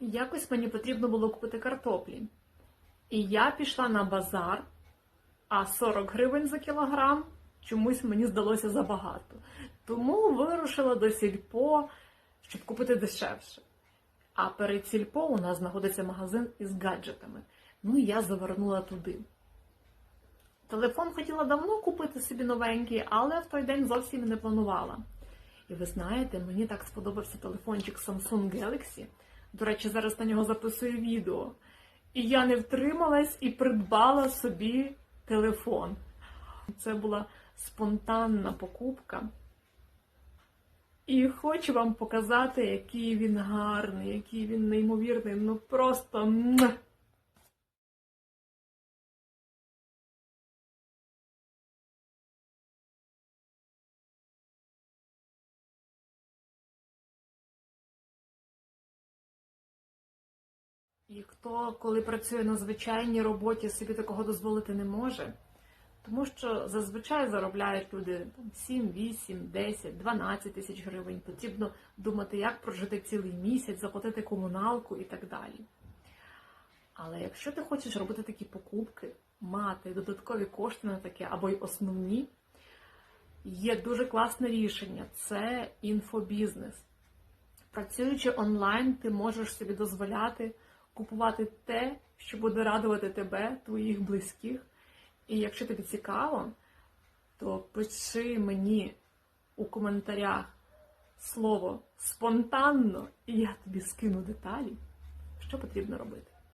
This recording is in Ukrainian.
Якось мені потрібно було купити картоплі. І я пішла на базар, а 40 гривень за кілограм чомусь мені здалося забагато. Тому вирушила до сільпо, щоб купити дешевше. А перед сільпо у нас знаходиться магазин із гаджетами. Ну і я завернула туди. Телефон хотіла давно купити собі новенький, але в той день зовсім не планувала. І ви знаєте, мені так сподобався телефончик Samsung Galaxy. До речі, зараз на нього записую відео. І я не втрималась і придбала собі телефон. Це була спонтанна покупка. І хочу вам показати, який він гарний, який він неймовірний. Ну просто. І хто, коли працює на звичайній роботі, собі такого дозволити не може. Тому що зазвичай заробляють люди 7, 8, 10, 12 тисяч гривень. Потрібно думати, як прожити цілий місяць, заплатити комуналку і так далі. Але якщо ти хочеш робити такі покупки, мати додаткові кошти на таке або й основні, є дуже класне рішення це інфобізнес. Працюючи онлайн, ти можеш собі дозволяти купувати те, що буде радувати тебе, твоїх близьких. І якщо тобі цікаво, то пиши мені у коментарях слово спонтанно, і я тобі скину деталі, що потрібно робити.